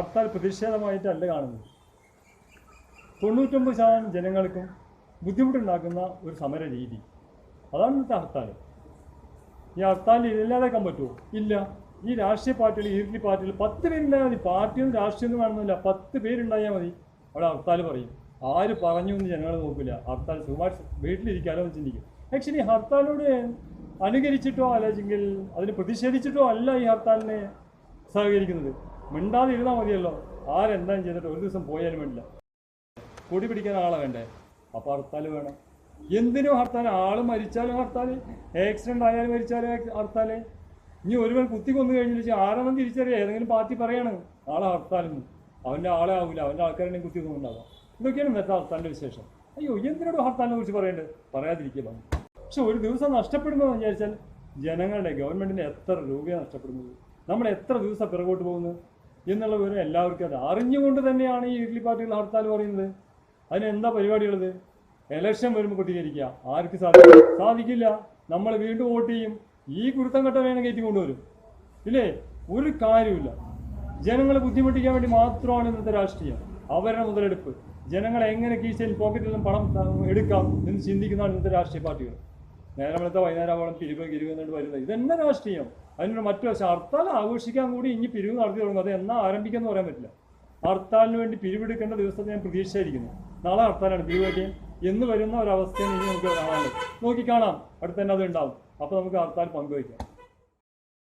ഹർത്താൽ പ്രതിഷേധമായിട്ടല്ല കാണുന്നത്. തൊണ്ണൂറ്റൊമ്പത് ശതമാനം ജനങ്ങൾക്കും ബുദ്ധിമുട്ടുണ്ടാക്കുന്ന ഒരു സമര രീതി അതാണ് ഇന്നത്തെ ഹർത്താൽ ഈ ഹർത്താൽ ഇല്ലാതാക്കാൻ പറ്റുമോ? ഇല്ല. ഈ രാഷ്ട്രീയ പാർട്ടികൾ ഈർക്കി പാർട്ടികൾ പത്ത് പേരുണ്ടായാൽ മതി. പാർട്ടിയൊന്നും രാഷ്ട്രീയമൊന്നും കാണുന്നില്ല. പത്ത് പേരുണ്ടായാൽ മതി. അവിടെ ഹർത്താൽ പറയും. ആര് പറഞ്ഞു എന്ന് ജനങ്ങൾ നോക്കില്ല ഹർത്താൽ സുമാർ വീട്ടിലിരിക്കാലോ എന്ന് ചിന്തിക്കും. ആക്ച്വലി ഹർത്താലിനോട് അനുകരിച്ചിട്ടോ അല്ലെങ്കിൽ അതിന് പ്രതിഷേധിച്ചിട്ടോ അല്ല ഈ ഹർത്താലിനെ സഹകരിക്കുന്നത്. മിണ്ടാതെ ഇരുന്നാൽ മതിയല്ലോ. ആരെന്താണ് ചെയ്തിട്ട് ഒരു ദിവസം പോയാലും വേണ്ടില്ല. കൊടി പിടിക്കാൻ ആളെ വേണ്ടേ? അപ്പോൾ ഹർത്താൽ വേണം. എന്തിനും ഹർത്താൽ ആൾ മരിച്ചാലും ഹർത്താൽ ആക്സിഡന്റ് ആയാലും മരിച്ചാലും ഹർത്താൽ ഇനി ഒരുവൻ കുത്തി കൊന്നു കഴിഞ്ഞിട്ട് ആരാണെന്ന് തിരിച്ചറിയാം. ഏതെങ്കിലും പാർട്ടി പറയാണ് ആളെ ഹർത്താലെന്ന്. അവന്റെ ആളെ ആവില്ല അവന്റെ ആൾക്കാരെ കുത്തി കൊന്നുണ്ടാവാം. ഇതൊക്കെയാണ് ഇന്നത്തെ ഹർത്താലിന്റെ വിശേഷം. അയ്യോ എന്തിനോട് ഹർത്താലിനെ കുറിച്ച് പറയേണ്ടത്? പറയാതിരിക്കുക പക്ഷെ ഒരു ദിവസം നഷ്ടപ്പെടുന്നതെന്ന് വിചാരിച്ചാൽ ജനങ്ങളുടെ ഗവൺമെന്റിന് എത്ര രൂപയാണ് നഷ്ടപ്പെടുന്നത്? നമ്മൾ എത്ര ദിവസം പിറകോട്ട് പോകുന്നത് എന്നുള്ള വിവരം എല്ലാവർക്കും അത് അറിഞ്ഞുകൊണ്ട് തന്നെയാണ് ഈ ഇഡ്ലി പാർട്ടികൾ ഹർത്താൽ പറയുന്നത്. അതിന് എന്താ പരിപാടിയുള്ളത്? ഇലക്ഷൻ വരുമ്പോൾ പ്രതികരിക്കുക ആർക്ക് സാധിക്കും? സാധിക്കില്ല. നമ്മൾ വീണ്ടും വോട്ട് ചെയ്യും. ഈ കുരുത്തം വേണം കയറ്റി കൊണ്ടുവരും. ഇല്ലേ? ഒരു കാര്യമില്ല ജനങ്ങളെ ബുദ്ധിമുട്ടിക്കാൻ വേണ്ടി മാത്രമാണ് ഇന്നത്തെ രാഷ്ട്രീയം. അവരുടെ മുതലെടുപ്പ്. ജനങ്ങളെ എങ്ങനെ കീശയിൽ പോക്കറ്റിൽ നിന്നും പണം എടുക്കാം എന്ന് ചിന്തിക്കുന്നതാണ് ഇന്നത്തെ രാഷ്ട്രീയ പാർട്ടികൾ. നേരം വെളുത്ത വൈകുന്നേരം ആവണം പിരിവ് കിരിവ് എന്നിട്ട് വരുന്നത്. ഇതെന്നെ രാഷ്ട്രീയം. അതിനൊരു മറ്റു വശം ഹർത്താൽ ആഘോഷിക്കാൻ കൂടി ഇനി പിരിവ് നടത്തി തുടങ്ങും. അത് എന്നാ ആരംഭിക്കുന്നു പറയാൻ പറ്റില്ല. ഹർത്താലിന് വേണ്ടി പിരിവെടുക്കേണ്ട ദിവസത്തെ ഞാൻ പ്രതീക്ഷിച്ചായിരിക്കുന്നു. നാളെ ഹർത്താലാണ് പിരിവ് പറ്റിയും എന്ന് വരുന്ന ഒരവസ്ഥയാണ് ഇനി നമുക്ക് കാണാനുള്ളത് നോക്കി കാണാം. അടുത്ത് തന്നെ അത് ഉണ്ടാവും. അപ്പോൾ നമുക്ക് ഹർത്താൽ പങ്കുവയ്ക്കാം.